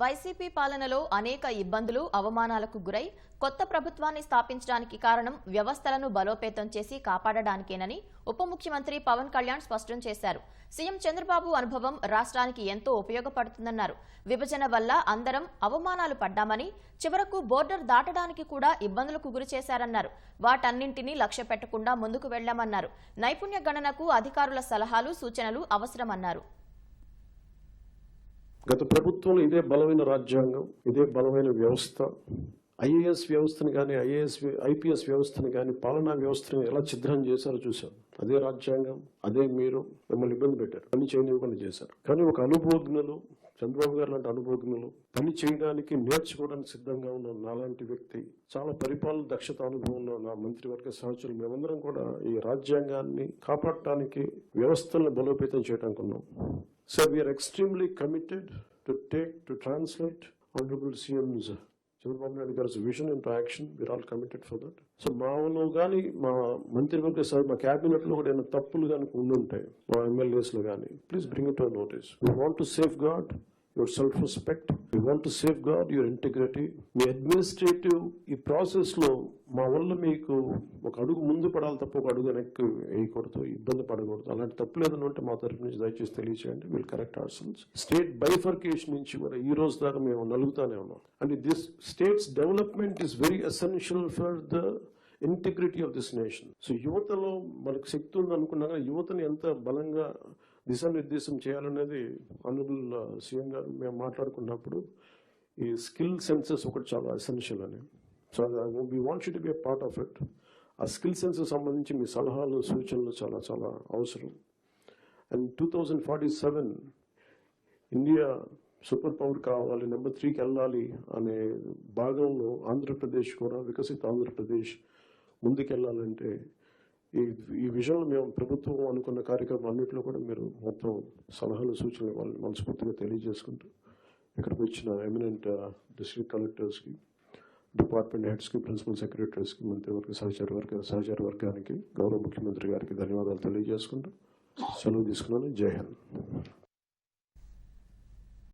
YCP పాలనలో అనేక ఇబ్బందులు అవమానాలకు గురై కొత్త ప్రభుత్వాన్ని స్థాపించడానికి కారణం వ్యవస్థలను బలోపేతం చేసి కాపాడడానికేనని ఉప ముఖ్యమంత్రి పవన్ కళ్యాణ్ స్పష్టం చేశారు. సీఎం చంద్రబాబు అనుభవం రాష్ట్రానికి ఎంతో ఉపయోగపడుతుందన్నారు. విభజన వల్ల అందరం అవమానాలు పడ్డామని చివరకు బోర్డర్ దాటడానికి కూడా ఇబ్బందులకు గురి చేశారన్నారు. వాటన్నింటినీ లక్ష్య పెట్టకుండా ముందుకు వెళ్ళామన్నారు నైపుణ్య గణనకు అధికారుల సలహాలు సూచనలు అవసరమన్నారు. గత ప్రభుత్వంలో ఇదే బలమైన రాజ్యాంగం ఇదే బలమైన వ్యవస్థ. ఐఏఎస్ వ్యవస్థను కానీ ఐఏఎస్ ఐపీఎస్ వ్యవస్థను కానీ పాలనా వ్యవస్థను ఎలా ఛిద్రం చేశారో చూశాం అదే రాజ్యాంగం అదే మీరు మిమ్మల్ని ఇబ్బంది పెట్టారు. పని చేయనివ్వకుండా చేశారు. కానీ ఒక అనుభవజ్ఞులు చంద్రబాబు గారు లాంటి అనుభవజ్ఞులు పని చేయడానికి నేర్చుకోవడానికి సిద్ధంగా ఉన్న నాలాంటి వ్యక్తి చాలా పరిపాలన దక్షత అనుభవం ఉన్న నా మంత్రివర్గ సహచరులు మేమందరం కూడా ఈ రాజ్యాంగాన్ని కాపాడటానికి వ్యవస్థలను బలోపేతం చేయడానికి ఉన్నాం. So we are extremely committed to take, to translate Honorable CM's Chandrababu Naidu గారి vision into action we are all committed for that so మాలో కానీ మా మంత్రివర్గ సభ మా క్యాబినెట్ లో కూడా ఏమైనా తప్పులు కనుక ఉండుంటాయి మా ఎమ్మెల్యేస్ లో కానీ please bring it notice we want to safeguard your self respect we want to safeguard your integrity me administrative ఈ ప్రాసెస్ లో మా వల్ల మీకు ఒక అడుగు ముందు పడాలి తప్ప ఒక అడుగు వెనక్కి వేయకూడదు ఇబ్బంది పడకూడదు. అలాంటి తప్పు లేదని ఉంటే మా తరఫు నుంచి దయచేసి తెలియచేయండి. Will correct our cells state bifurcation నుంచి కూడా ఈ రోజు దాకా మేము నలుగుతానే ఉన్నాం. And this states development is very essential for the integrity of this nation. So యువతలో మనకు శక్తి ఉంది అనుకున్నా యువతని ఎంత బలంగా దిశానిర్దేశం చేయాలనేది ఆనరబుల్ uh, సీఎం గారు మేము మాట్లాడుకున్నప్పుడు ఈ స్కిల్ సెన్సెస్ ఒకటి చాలా ఎసెన్షియల్ అని. So we want you to be part of it ఆ స్కిల్ సెన్స్ సంబంధించి మీ సలహాలు సూచనలు చాలా చాలా అవసరం. And two thousand forty seven India super power కావాలి నెంబర్ త్రీకి వెళ్ళాలి అనే భాగంలో ఆంధ్రప్రదేశ్ కూడా వికసిత ఆంధ్రప్రదేశ్ ముందుకెళ్ళాలంటే ఈ ఈ విషయంలో మేము ప్రభుత్వం అనుకున్న కార్యక్రమం అన్నింటిలో కూడా మీరు మొత్తం సలహాలు సూచనలు వాళ్ళని మనస్ఫూర్తిగా తెలియజేసుకుంటూ ఇక్కడికి వచ్చిన ఎమినెంట్ డిస్ట్రిక్ట్ కలెక్టర్స్కి డిపార్ట్మెంట్ హెడ్స్కి ప్రిన్సిపల్ సెక్రటరీస్కి మంత్రివర్గ సహచార వర్గ సహచార వర్గానికి గౌరవ ముఖ్యమంత్రి గారికి ధన్యవాదాలు తెలియజేసుకుంటూ సెలవు తీసుకున్నాను. జై హింద్.